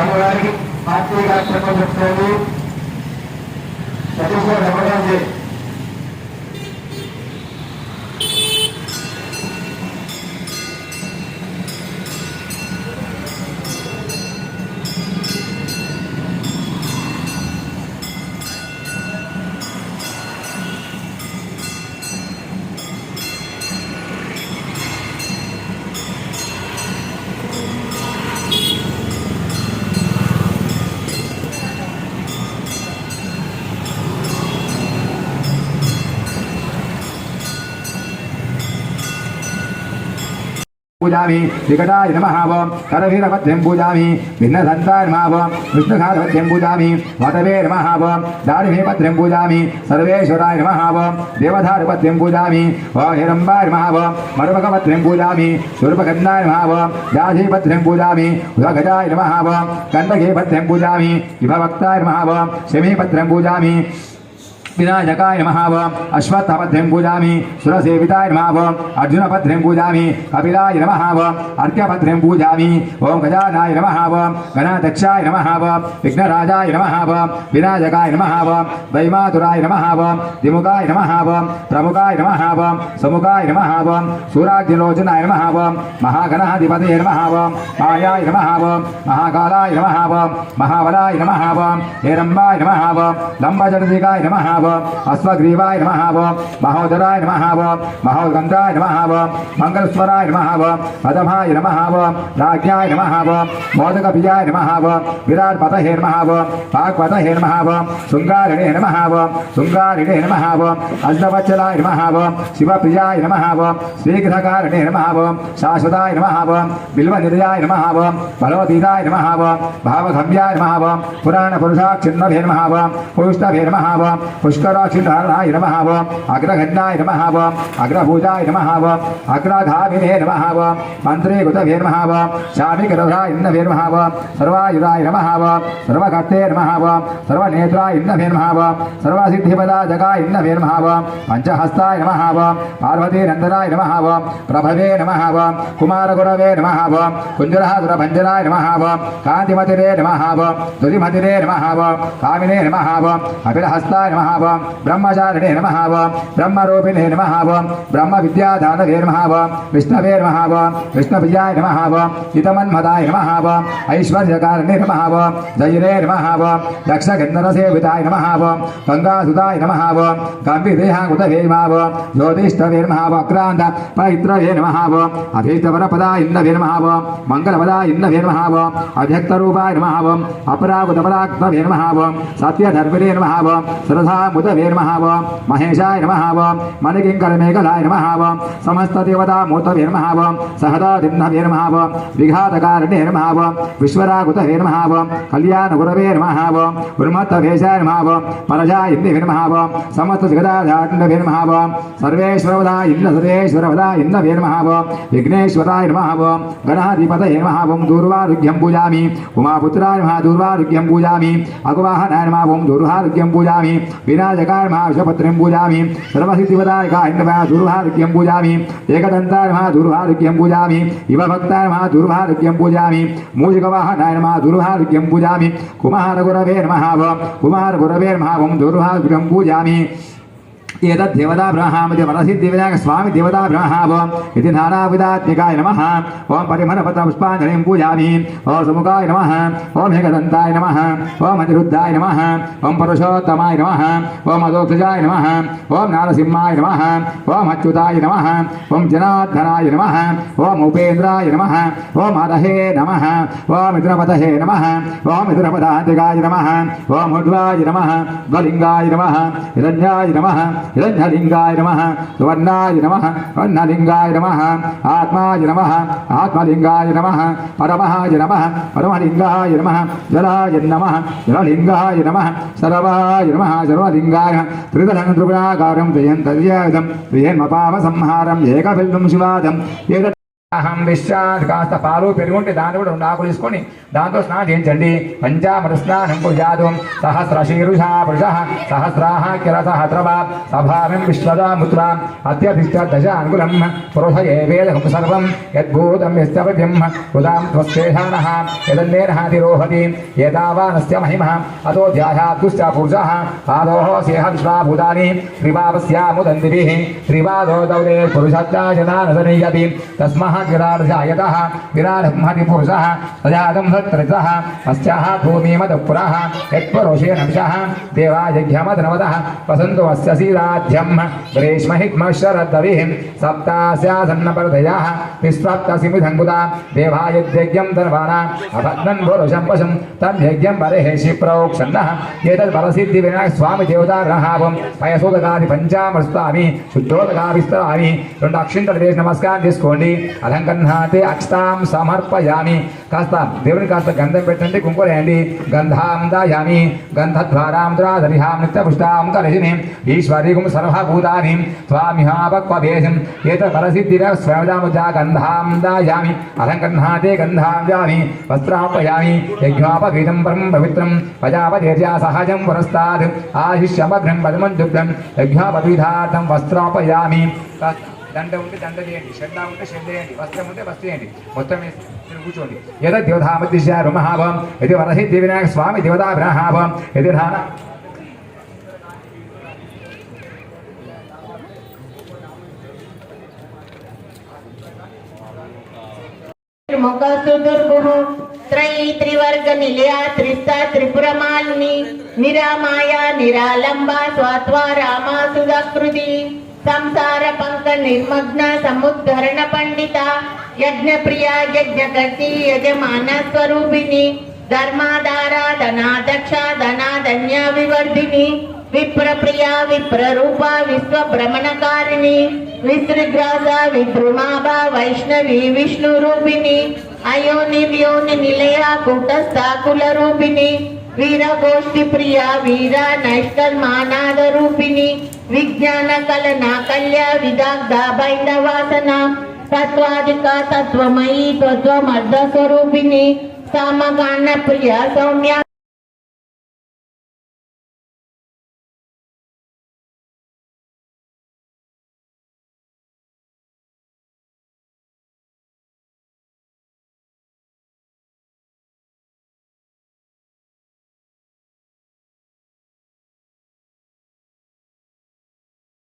స్వామివారికి పార్టీగా చెప్పబడుతుంది. సతీశ్వర రమణాజీ పూజామి వికటాయ నమః ఓం కరవీరపద్యం పూజామి భిన్నదంతాయ నమః ఓం విష్ణుఘాతపద్యం పూజామి వటవే నమః ఓం దారిమేపద్యం పూజామి సర్వేశ్వరాయ నమః ఓం దేవధారపద్యం పూజామి ఓం హిరంబాయ నమః ఓం మరుమకపద్యం పూజామి స్వరూపగంధాయ నమః ఓం జాధీపద్యం పూజామి ఉదగజాయ నమః ఓం కందగేపద్యం పూజామి విభవక్తాయ నమః ఓం శమీపద్యం పూజామి వినాయకాయ నమః ఓం అశ్వత్థపద్యం పూజామి సురసేవితాయ నమః ఓం అర్జునపద్యం పూజామి కపిలాయ నమః ఓం అర్ఘ్యపద్యం పూజామి ఓం గజానాయ నమః ఓం గణాధ్యక్షాయ నమః ఓం విఘ్నరాజాయ నమః ఓం వినాయకాయ నమః ఓం వైమాతురాయ నమః ఓం దిముఖాయ నమః ఓం ప్రముఖాయ నమః ఓం సముఖాయ నమః ఓం సూరాగ్నిలోచనాయ నమః ఓం మహాగణాధిపతయ నమః ఓం మాయాయ నమః ఓం మహాకాలాయ నమః ఓం మహాబలాయ నమః ఓం హేరంబాయ నమః ఓం లంబజడదికాయ నమః ఓం అశ్వగ్రీవాయ నమః ఓం మహోదరాయ నమః ఓం మహోగంధాయ నమః ఓం మంగళస్వరాయ నమః ఓం పదమాయ నమః ఓం రాజ్ఞాయ నమః ఓం మోదకపియాయ నమః ఓం విరాట్ పతహే నమః ఓం వాగ్పతహే నమః ఓం శృంగారిణే నమః ఓం శృంగారిణే నమః ఓం అష్టవచ్చలాయ నమః ఓం శివప్రియాయ నమః ఓం శ్రీగ్రహకారిణే నమః ఓం శాశ్వతాయ నమః ఓం బిల్వనిరయాయ నమః ఓం బలవతీతాయ నమః ఓం భావగమ్యాయ నమః ఓం పురాణ పురుషాక్షిన్నభే నమః ఓం పురుష్టభే నమః ఓం పుష్కరాక్షిధారణాయ నమః ఓం అగ్రగణ్యాయ నమః ఓం అగ్రభూజాయ నమః ఓం అగ్రధామినే నమః ఓం మంత్రీకృతభే నమః ఓం శామికరథాయ నభే నమః ఓం సర్వాయుధాయ నమః ఓం సర్వకర్తే నమః ఓం సర్వనేత్రాయ నభే నమః ఓం సర్వసిద్ధిపదాజగాయ నభే నమః ఓం పంచహస్తాయ నమః ఓం పార్వతీనందనాయ నమః ఓం ప్రభవే నమః ఓం బ్రహ్మచారిణే నమః ఓం బ్రహ్మరూపిణే నమః ఓం బ్రహ్మ విద్యాధానవే నమః ఓం విష్ణవే నమః ఓం విష్ణుప్రియాయ నమః ఓం హితమన్మదాయ నమః ఓం ఐశ్వర్యకారిణే నమః ఓం జైరే నమః ఓం దక్షగంధరసేవితాయ నమః ఓం గంగాసుతాయ నమః ఓం గంభీరేహాకుతవే నమః ఓం జ్యోతిష్టవే నమః ఓం అక్రాంత పవిత్రవే నమః ఓం అభీష్టవరపదాయ నవే నమః ఓం మంగళపదాయ నవే నమః ఓం అవ్యక్తరూపాయ నమః ఓం అపరాగుతపరాగ్నవే నమః ఓం సత్యధర్మిరే నమః ఓం సరసాముదవే నమః ఓం మహేశాయ నమః ఓం మణికింకరమేఘలాయ నమః ఓం సమస్తదేవతామూర్తవే నమః ఓం సహదాదిన్నవే నమః ఓం విఘాతకారణే నమః ఓం విశ్వరాగుతవే నమః ఓం కళ్యాణగురవే నమః ఓం ఉన్మత్తవేశాయ నమః ఓం పరజాయ నమః ఓం సమస్త జగదాధారణవే నమః ఓం సర్వేశ్వరవదాయ ఇన్న సర్వేశ్వరవదాయ ఇన్నవే నమః ఓం విఘ్నేశ్వరాయ నమః ఓం గణాధిపతయే నమః ఓం దూర్వారుగ్యం పూజామి ఉమాపుత్రాయ నమః దూర్వారుగ్యం పూజామి అగువాహనాయ నమః ఓం దూర్వారుగ్యం పూజామి వినాయకాయ నమః విషపత్రం పూజామి సర్వసిద్ధిపదాయకాయ నమః పూజామి ఏకదంతాయ నమః పూజామి ఇవ భక్తాయ నమః పూజామి మూషికవాహనాయ నమః పూజామి కుమారగురవే నమః ఓం కుమారగురవే నమః ఓం దూర్వారుగ్యం పూజామి ఏతద్దేవతాబ్రహామితి వరసిద్ధి వినాయక స్వామి దేవతాబ్రహావం ఇది నానావిధాత్మికాయ నమ ఓం పరిమళపత పుష్పాంజలిం పూజామి ఓం సముఖాయ నమ ఓం హేకదంతాయ నమ ఓం అనిరుద్ధాయ నమ ఓం పురుషోత్తమాయ నమ ఓం అదోక్షజాయ నమ ఓం నారసింహాయ నమ ఓం అచ్యుతాయ నమ ఓం జనార్దనాయ నమ ఓం ఉపేంద్రాయ నమ ఓం అరహే నమ ఓం మిథునపతహే నమ ఓం మిథునపదాంతికాయ నమ ఓం ఉడ్వాయ నమ ధ్వలింగాయ నమ హిరణ్యాయ నమ हिरण्यलिङ्गाय नमः सुवर्णाय नमः वर्णलिङ्गाय नमः आत्माय नमः आत्मलिङ्गाय नमः परमहाय नमः परमलिङ्गाय नमः जलाय नमः जललिङ्गाय नमः सर्वाय नमः सर्वलिङ्गाय त्रिदलं त्रिपुराकारं त्रियन्तर्यायुधं त्रियन्मपामसंहारम् एकबिल्बं शिवादम् एतत् అహం విశ్రాంతి కాస్త పాలు పెరుగుంటే దాన్ని కూడా రెండు ఆకులు తీసుకొని దాంతో స్నానం చేయించండి. పంచామృత స్నానం కుజాదు సహస్ర శీరుషా పురుష సహస్రాహ కిర సహస్రవా సభావిం విశ్వదాముత్ర అత్యధిష్ట దశ అనుగులం పురుష ఏ వేదం సర్వం యద్భూతం యస్యపద్యం హృదాం త్వశేషానః యదన్నేర్హాతిరోహతి ఏతావానస్య మహిమ. అతో ధ్యాయాత్తుశ్చ పురుష పాదోహ సేహ విశ్వాభూతాని త్రిభావస్యాముదందిभिः త్రిపాదో దౌరే పురుషత్యాజనానసనీయతి తస్మాత్ విరాడజాయతः విరాడమహతి పురుష సజాతం సత్రజः అస్యాः భూమిమదపుర యత్పరోషే విషः దేవాయజ్ఞమదనవదः వసంతు అస్య సీరాధ్యం గ్రీష్మహిత్మశరద్దవిः సప్తాస్యాసన్నపరదయాः విశ్వప్తసిమిధంగుదా దేవాయజ్ఞం ధర్వాణ అభద్నన్ పురుషం పశం తద్యజ్ఞం పరహేషి ప్రోక్షన్న ఏతద్ పరసిద్ధి వినాయక స్వామి దేవతాగ్రహావం పయసోదకాది పంచామృస్తామి శుద్ధోదకాభిస్తామి రెండు అక్షింతలు వేసి నమస్కారం చేసుకోండి అలంకన్నాతే అక్షతాం సమర్పయామి. కాస్త దేవుని కాస్త గంధం పెట్టండి కుంకుమ వేయండి. గంధాం దాయామి గంధద్వారాం ద్రాధరిహాం నిత్యపుష్టాం పుష్టాం కలజిని ఈశ్వరీకుం సర్వభూతాని స్వామిహాపక్వభేషం ఏత పరసిద్ధిర స్వయదాముజా గంధాం దాయామి. అలంకన్నాతే గంధాం దామి వస్త్రాపయామి యజ్ఞాపవీతం పరం పవిత్రం ప్రజాపతిర్యా సహజం పురస్తాద్. ఆశిష్యమగ్రం పదమం దుగ్ధం యజ్ఞాపవిధార్థం వస్త్రాపయామి కాస్త దండ ఉంటే దండ చేయండి శ్రద్ధ ఉంటే శ్రద్ధ చేయండి వస్త్రం ఉంటే వస్త్రం చేయండి. మొత్తం వేసి కూర్చోండి. యద దేవతామతిశారు మహాభం ఇది వరసి వినాయక స్వామి దేవతాభ్రహాభం ఇది ధాన ముఖసుదుర్భుః త్రయీ త్రివర్గ నిలయ త్రిస్త త్రిపురమాలిని నిరామాయ నిరాలంబ స్వాత్వా రామా సుధకృతి సంసార పంక నిర్మగ్న సముద్ధరణ పండిత యజ్ఞ ప్రియ యజ్ఞకర్తి యజమాన స్వరూపిణి ధర్మాధార ధనాదక్ష ధనాధన్య వివర్ధిని విప్రప్రియ విప్రరూప విశ్వభ్రమణకారిణి విసృగ్రాస విద్రుమాభ వైష్ణవి విష్ణు రూపిణి అయోని వ్యోని నిలయ కూటస్థ కుల రూపిణి వీరగోష్ఠి ప్రియ వీర నైష్కర్మానాద రూపిణి విజ్ఞాన కలన కల్య విదగ్ధ బైండవాసన తత్వాధిక తత్వమయీ తత్వమర్ధ స్వరూపిణి సామగాన ప్రియ సౌమ్య